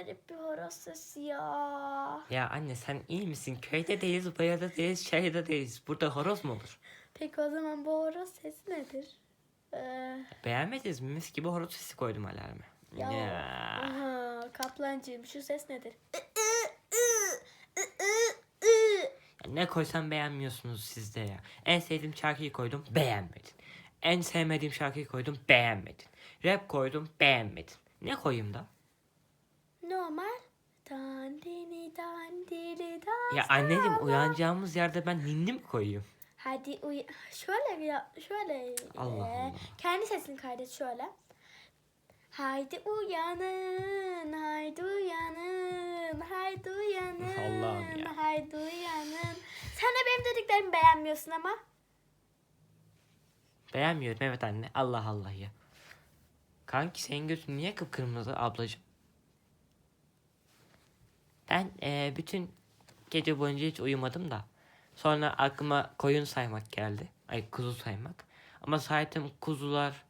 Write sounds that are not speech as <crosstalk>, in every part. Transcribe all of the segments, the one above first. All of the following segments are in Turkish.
garip bir horoz sesi ya. Ya anne sen iyi misin? Köyde değiliz, bayada değiliz, şehirde değiliz. Burada horoz mu olur? Peki o zaman bu horoz sesi nedir? Ee, Beğenmediniz mi? Mis gibi horoz sesi koydum alarma. ya. Ya. Aha, kaplancığım şu ses nedir? Ya Ne koysam beğenmiyorsunuz siz de ya. En sevdiğim şarkıyı koydum, beğenmedin. En sevmediğim şarkıyı koydum, beğenmedin. Rap koydum, beğenmedin. Ne koyayım da? Normal. Dandini dandini dan. Ya anneciğim uyanacağımız yerde ben ninni mi koyayım? Hadi uy şöyle ya şöyle. Allah Allah. Kendi sesini kaydet şöyle. Haydi uyanın, haydi uyanın, haydi uyanın, Allah'ım ya. haydi uyanın. Sen de benim dediklerimi beğenmiyorsun ama. Beğenmiyorum evet anne. Allah Allah ya. Kanki senin gözün niye kıpkırmızı ablacığım? Ben eee, bütün gece boyunca hiç uyumadım da. Sonra aklıma koyun saymak geldi. Ay kuzu saymak. Ama saydım kuzular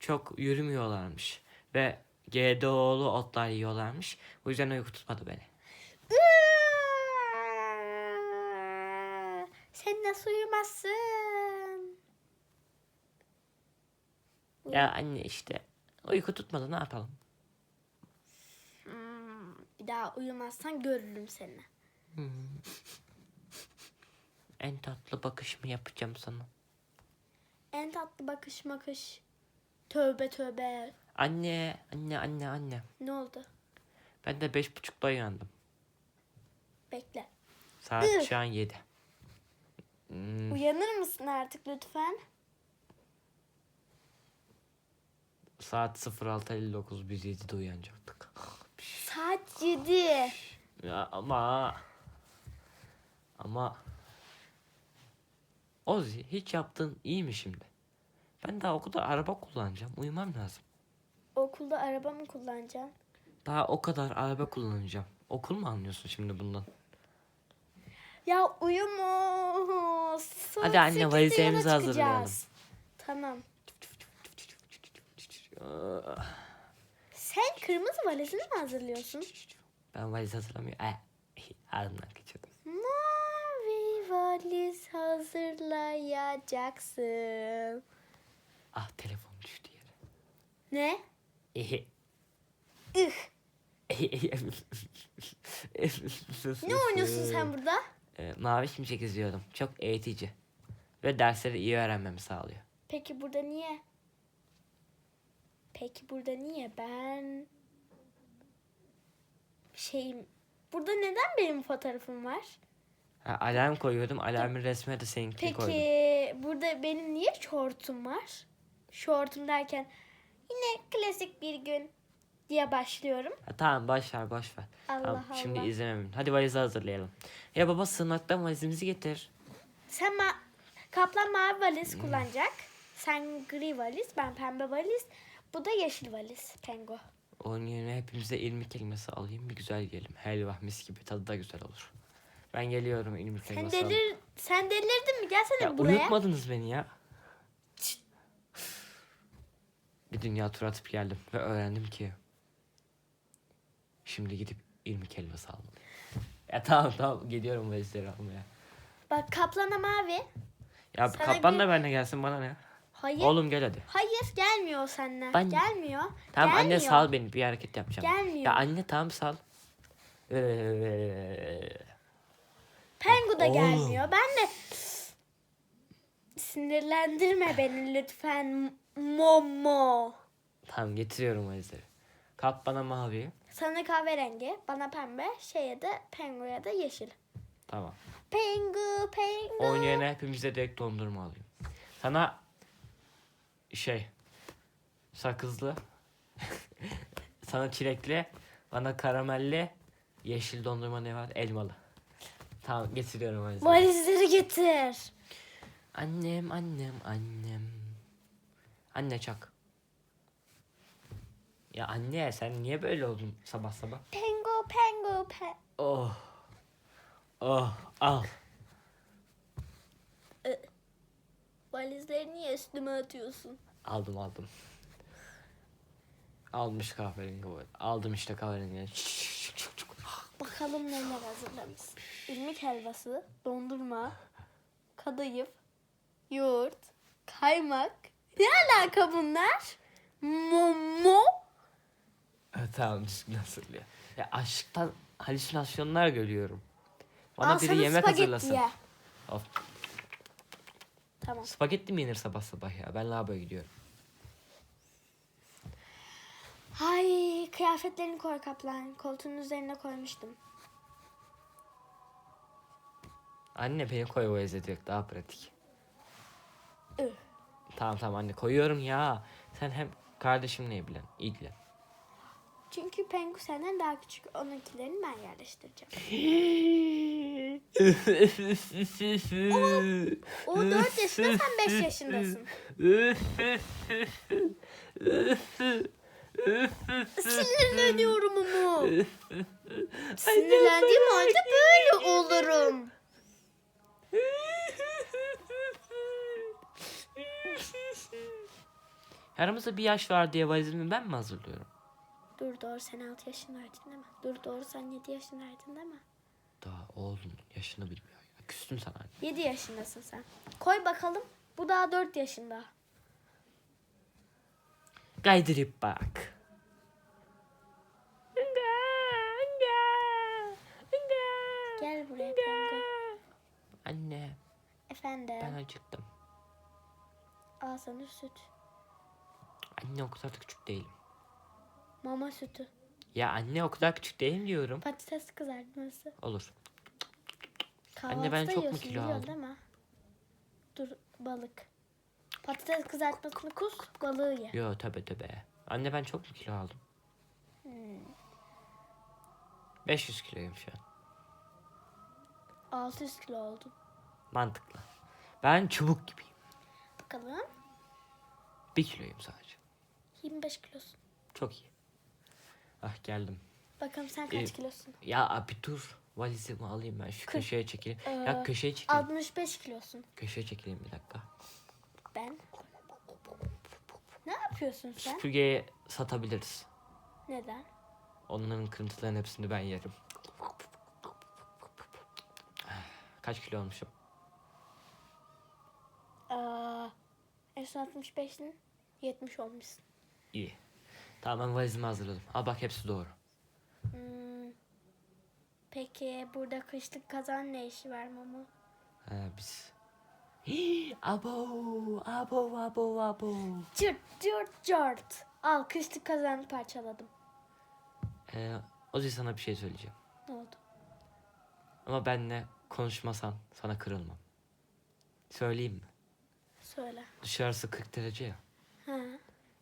çok yürümüyorlarmış. Ve GDO'lu otlar yiyorlarmış. Bu yüzden uyku tutmadı beni. Sen nasıl uyumazsın? Ya anne işte uyku tutmadı ne yapalım? Hmm, bir daha uyumazsan görürüm seni. En tatlı bakışımı yapacağım sana. En tatlı bakış makış. Tövbe tövbe. Anne, anne, anne, anne. Ne oldu? Ben de beş buçukta uyandım. Bekle. Saat şu an yedi. Hmm, Uyanır mısın artık lütfen? saat 06.59 biz 7'de uyanacaktık. Saat 7. ya ama... Ama... Ozi hiç yaptığın iyi mi şimdi? Ben daha okulda araba kullanacağım. Uyumam lazım. Okulda araba mı kullanacaksın? Daha o kadar araba kullanacağım. Okul mu anlıyorsun şimdi bundan? Ya uyuma. Saat Hadi anne, 8'de yola valizlerimizi çıkacağız. hazırlayalım. Tamam. Sen kırmızı valizini mi hazırlıyorsun? Ben valiz hazırlamıyorum. Eh, <laughs> ağzımdan kaçırdım. Mavi valiz hazırlayacaksın. Ah telefon düştü yere. Ne? Ih. <laughs> Ne oynuyorsun sen burada? Ee, mavi şimşek izliyordum. Çok eğitici. Ve dersleri iyi öğrenmemi sağlıyor. Peki burada niye? Peki burada niye ben şeyim burada neden benim fotoğrafım var? Ha, alarm koyuyordum. Alarmın resmine de seninkini Peki koydum. burada benim niye şortum var? Şortum derken yine klasik bir gün diye başlıyorum. Ha, tamam boş ver boş ver. Allah tamam, Şimdi Allah. izlemem. Hadi valizi hazırlayalım. Ya baba sığınaktan valizimizi getir. Sen ma kaplan mavi valiz kullanacak. Sen gri valiz, ben pembe valiz. Bu da yeşil valiz. Pengo. Onun yerine hepimize ilmi kelimesi alayım. Bir güzel yiyelim. Helva mis gibi tadı da güzel olur. Ben geliyorum ilmi Sen kelimesi alayım. delir sen delirdin mi? Gelsene Ya buraya. uyutmadınız beni ya. Bir dünya tur atıp geldim ve öğrendim ki şimdi gidip ilmi kelimesi almalıyım. Ya tamam tamam geliyorum valizleri almaya. Bak kaplana mavi. Ya Sana kaplan bir- da benimle gelsin bana ne? Hayır. Oğlum gel hadi. Hayır gelmiyor o seninle. Ben- Gelmiyor. Tamam anne Gelmiyor. sal beni bir hareket yapacağım. Gelmiyor. Ya anne tamam sal. Ee, Pengu da Oğlum. gelmiyor. Ben de sinirlendirme beni lütfen Momo. tamam getiriyorum valizleri. Kap bana mavi. Sana kahverengi, bana pembe, şeye de penguya da yeşil. Tamam. Pengu, pengu. Yerine hepimize direkt dondurma alayım. Sana şey sakızlı <laughs> sana çilekli bana karamelli yeşil dondurma ne var elmalı. Tamam getiriyorum valizleri. Valizleri getir. Annem annem annem. Anne çak. Ya anne sen niye böyle oldun sabah sabah? Pengu, pengu, pe... Oh. Oh al. Valizleri niye üstüme atıyorsun? Aldım aldım. Almış kahverengi valiz. Aldım işte kahverengi. Bakalım neler hazırlamış. İrmik helvası, dondurma, kadayıf, yoğurt, kaymak. Ne alaka bunlar? Momo. Evet, tamam düzgün hazırlıyor. Ya aşktan halüsinasyonlar görüyorum. Bana Al biri sana yemek spagetti hazırlasın. ye. Of. Tamam. Spagetti mi yenir sabah sabah ya? Ben lavaboya gidiyorum. Ay kıyafetlerini koy kaplan. Koltuğun üzerine koymuştum. Anne beni koy o ezeti daha pratik. Üh. Tamam tamam anne koyuyorum ya. Sen hem kardeşimle ilgilen. ilgilen. Çünkü Pengu senden daha küçük. Onunkilerini ben yerleştireceğim. <laughs> O 4 yaşında sen 5 yaşındasın. <laughs> Sinirleniyorum ama. Sinirlendiğim halde böyle olurum. Aramızda bir yaş var diye valizimi ben mi hazırlıyorum? Dur doğru sen 6 yaşındaydın değil mi? Dur doğru sen 7 yaşındaydın değil mi? Daha oğlum yaşını bilmiyor. Küstüm sana anne. 7 yaşındasın sen. Koy bakalım. Bu daha 4 yaşında. Gaydırıp bak. Gel buraya Pengu. Anne Efendim. ben acıktım. Al sana süt. Anne o kadar da küçük değilim. Mama sütü. Ya anne o kadar küçük değilim diyorum. Patates kızartması. Olur. Kahvaltıda ben çok mu yiyorsun, kilo biliyorsun aldım? değil mi? Dur balık. Patates kızartmasını kus, balığı ye. Yo tabi tabi. Anne ben çok mu kilo aldım? 500 kiloyum şu an. 600 kilo oldun. Mantıklı. Ben çubuk gibiyim. Bakalım. Bir kiloyum sadece. 25 kilosun. Çok iyi. Ah geldim. Bakalım sen kaç Ee, kilosun? Ya abi dur. Valizimi alayım ben şu köşeye çekeyim. ya Ee, köşeye çekeyim. 65 kilosun. Köşeye çekeyim bir dakika. Ben. Ne yapıyorsun sen? Süpürgeye satabiliriz. Neden? Onların kırıntılarının hepsini ben yerim. Kaç kilo olmuşum? Aa, en son 65'tin 70 olmuşsun. İyi. Tamam ben valizimi hazırladım. Al bak hepsi doğru. Hmm. Peki burada kışlık kazan ne işi var mama? Ha, biz. Hii, <gasps> abo, abo, abo, abo. Cırt cırt cırt. Al kışlık kazanı parçaladım. Ee, Ozi sana bir şey söyleyeceğim. Ne oldu? Ama benle konuşmasan sana kırılmam. Söyleyeyim mi? Söyle. Dışarısı 40 derece ya. Ha,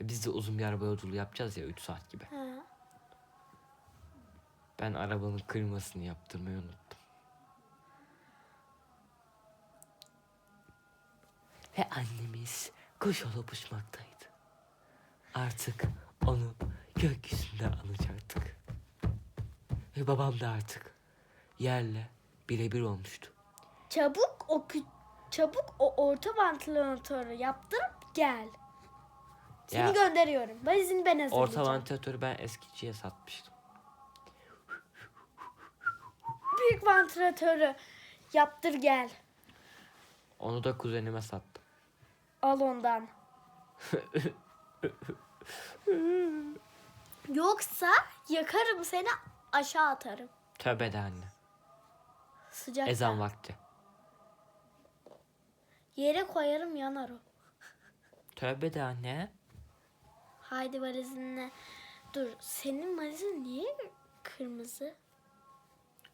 E, Biz de uzun bir araba yolculuğu yapacağız ya 3 saat gibi. ha. Ben arabanın kırmasını yaptırmayı unuttum. Ve annemiz kuş olup uçmaktaydı. Artık onu gökyüzünde alacaktık. Ve babam da artık yerle birebir olmuştu. Çabuk o kü- çabuk o orta vantilatörü yaptırıp gel. Seni Ya. gönderiyorum. Valizini ben hazırlayacağım. Orta vantilatörü ben eskiciye satmıştım. Büyük vantilatörü yaptır gel. Onu da kuzenime sattım. Al ondan. <laughs> Yoksa yakarım seni aşağı atarım. Tövbe de anne. Sıcak. Ezan vakti. Yere koyarım yanar o. Tövbe de anne. Haydi valizinle. Dur senin valizin niye kırmızı?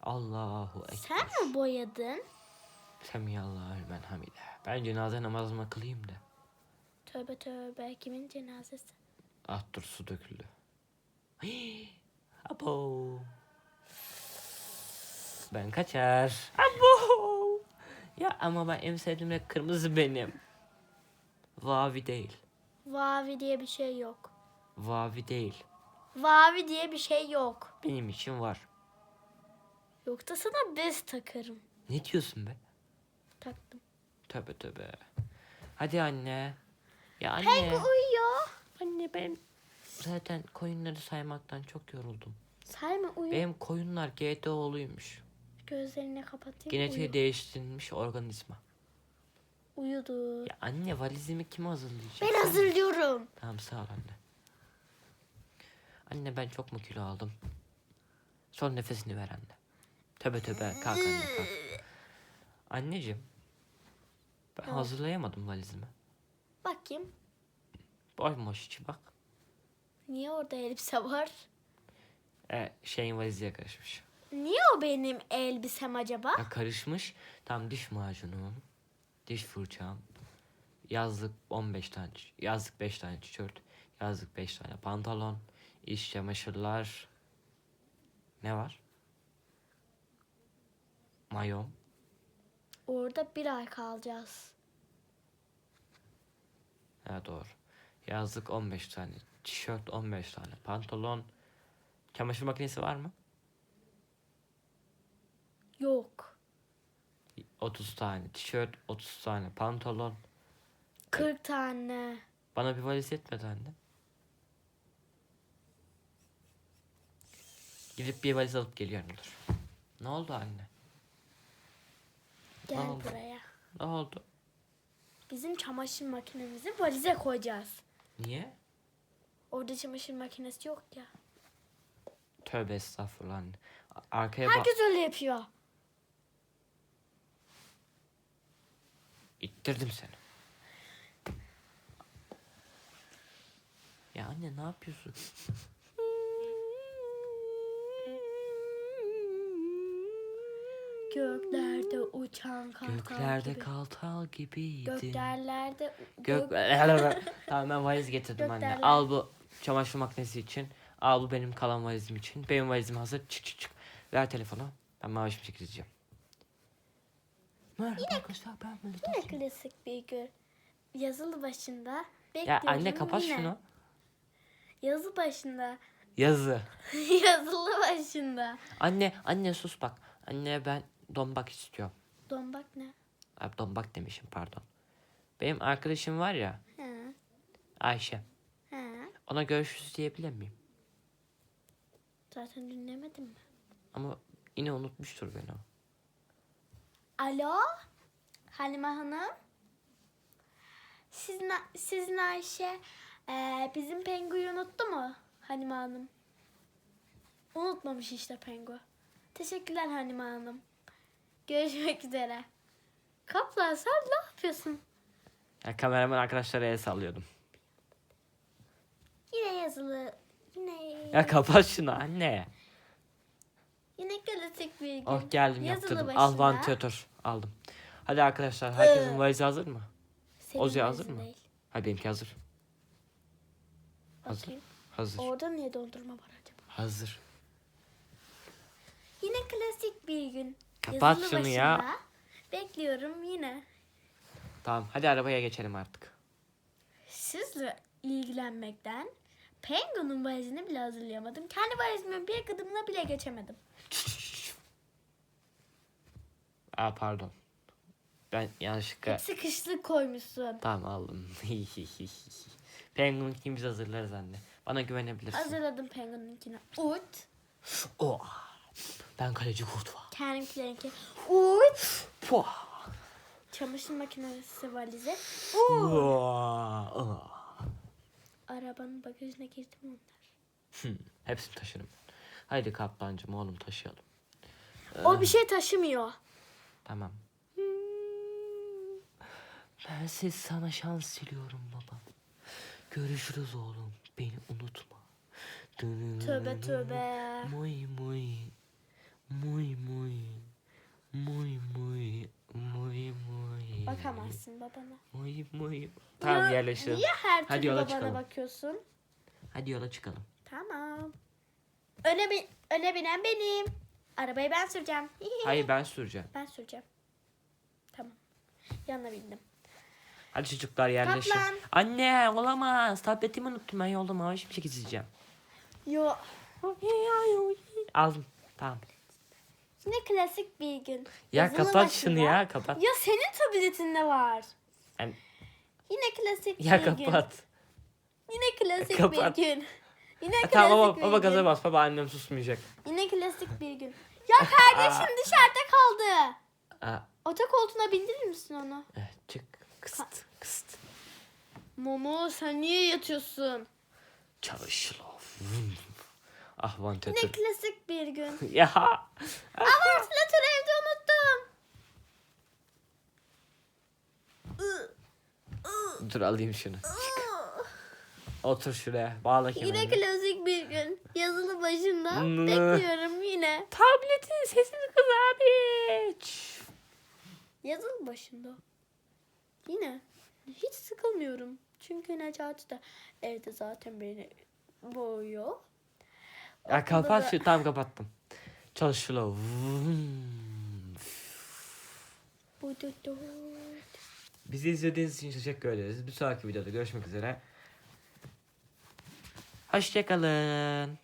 Allahu ekber. Sen mi boyadın? Semiyallahu men hamide. Ben cenaze namazımı kılayım da. Tövbe tövbe kimin cenazesi? Ah dur su döküldü. Hii, <gasps> Abo. Ben kaçar. Abo. Ya ama ben en sevdiğim renk kırmızı benim. Vavi değil. Vavi diye bir şey yok. Vavi değil. Vavi diye bir şey yok. Benim için var. Yoksa sana bez takarım. Ne diyorsun be? Taktım. Tövbe tövbe. Hadi anne. Ya anne. Pengu uyuyor. Anne ben Zaten koyunları saymaktan çok yoruldum. Sayma uyu. Benim koyunlar GDO'luymuş. Gözlerini kapatayım. Genetiği uyu. değiştirilmiş organizma. Uyudu. Ya anne valizimi kim hazırlayacak? Ben hazırlıyorum. Tamam sağ ol anne. Anne ben çok mu kilo aldım? Son nefesini ver anne. Töbe töbe kalk anne kalk. Anneciğim. Ben Ne? hazırlayamadım valizimi. Bakayım. Boşmuş içi bak. Niye orada elbise var? E, şeyin valiziye karışmış. Niye o benim elbisem acaba? Ya karışmış. Tam diş macunum. Diş fırçam. Yazlık 15 tane. Yazlık 5 tane tişört. Yazlık 5 tane pantolon. iş çamaşırlar. Ne var? Mayom. Orada bir ay kalacağız. Ha doğru. Yazlık 15 tane. Tişört 15 tane. Pantolon. Çamaşır makinesi var mı? Yok. 30 tane. Tişört 30 tane. Pantolon. 40 tane. Bana bir valiz yetmedi anne. Gidip bir valiz alıp geliyorum dur. Ne oldu anne? Gel oldu? buraya. Ne oldu? Bizim çamaşır makinemizi valize koyacağız. Niye? Orada çamaşır makinesi yok ya. Tövbe estağfurullah anne. A- Arkaya bak. Herkes öyle yapıyor. İttirdim seni. Ya anne ne yapıyorsun? Göklerde uçan kartal Göklerde gibi. kartal gibiydin. Göklerlerde Gök... gök... <laughs> tamam ben valiz getirdim anne. Göklerler. Al bu çamaşır makinesi için. Al bu benim kalan valizim için. Benim valizim hazır. Çık çık çık. Ver telefonu. Ben maviş bir gideceğim. Merhaba arkadaşlar ben Melih Yine klasik bir gün. Yazılı başında Ya bekliyorum anne kapat yine. şunu. Yazı başında. Yazı. <laughs> Yazılı başında. Anne anne sus bak. Anne ben dombak istiyorum. Dombak ne? Abi dombak demişim pardon. Benim arkadaşım var ya He. Ayşe. He. Ona görüşürüz diyebilir miyim? Zaten dinlemedim mi? Ama yine unutmuştur beni o. Alo? Halime Hanım? Sizin, sizin Ayşe eee, bizim Pengu'yu unuttu mu Halime Hanım? Unutmamış işte Pengu. Teşekkürler Halime Hanım. Görüşmek üzere. Kaplan sen ne yapıyorsun? Ya kameraman arkadaşlara el sallıyordum. Yine yazılı. Yine Ya kapat şunu anne. yine klasik bir gün. Oh geldim Yazılı yaptırdım. başında. Al vantilatör aldım. Hadi arkadaşlar herkesin Ee. valizi hazır mı? Senin Ozi hazır mı? değil. Hadi benimki hazır. Hazır. Bakayım. Hazır. Orada niye dondurma var acaba? Hazır. Yine klasik bir gün. Kapat Yazılı şunu ya. Bekliyorum yine. Tamam hadi arabaya geçelim artık. Sizle ilgilenmekten Penguin'un valizini bile hazırlayamadım. Kendi valizimin bir kadımına bile geçemedim. <laughs> Aa pardon. Ben yanlışlıkla Hepsi kışlık koymuşsun. tamam aldım. <laughs> Penguin kim biz hazırlarız anne. Bana güvenebilirsin. Hazırladım Penguin'inkini. Ut. <gasps> Oh. Ben kaleci kurt var. Kendimkilerinki. Ut. Puh. Çamaşır makinesi valizi. Oh. Arabanın bagajına girdim onlar. Hmm, Hepsini taşırım. Haydi kaplancım oğlum taşıyalım. O bir şey taşımıyor. Tamam. Ben siz sana şans diliyorum baba. Görüşürüz oğlum. Beni unutma. Tövbe tövbe. Muy muy. Muy muy. Muy muy. Muy muy. Bakamazsın babana. Muy muy. Tamam yerleşelim. Niye her Hadi türlü yola babana çıkalım. bakıyorsun? Hadi yola çıkalım. Tamam. Öne, bin, öne binen benim. Arabayı ben süreceğim. <laughs> Hayır ben süreceğim. Ben süreceğim. Tamam. Yanına bindim. Hadi çocuklar yerleşin. Kaplan. Anne olamaz. Tabletimi unuttum ben yolda mavi bir şey gideceğim. Yo. Aldım. Tamam. Yine klasik bir gün. Ya Yazılı kapat başında. şunu ya kapat. Ya senin tabletinde var. Yani- Yine klasik ya bir gün. kapat. Yine klasik Kapat. bir gün. Yine klasik tamam baba, bir baba gaza bas baba annem susmayacak. Yine klasik bir gün. <laughs> Ya kardeşim dışarıda kaldı. Ota koltuğuna bindirir misin onu? evet çık. Kıst kıst. Momo sen niye yatıyorsun? Çalış lo. Ah Yine vantilatör. klasik bir gün. <laughs> Ya. Ama vantilatörü evde unuttum. Dur alayım şunu. <laughs> Otur şuraya. Bağla Yine kemerini. klasik bir gün. Yazılı başında. Bekliyorum yine. Tabletin sesini kız abi. Yazılı başında. Yine. Hiç sıkılmıyorum. Çünkü Necati de evde zaten beni boğuyor. Ya kapat şu. Tamam kapattım. Çalış du. Bizi izlediğiniz için teşekkür ederiz. Bir sonraki videoda görüşmek üzere. Hoşçakalın.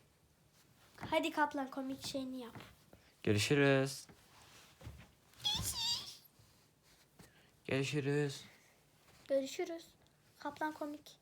Hadi kaplan komik şeyini yap. Görüşürüz. Görüşürüz. Görüşürüz. Kaplan komik.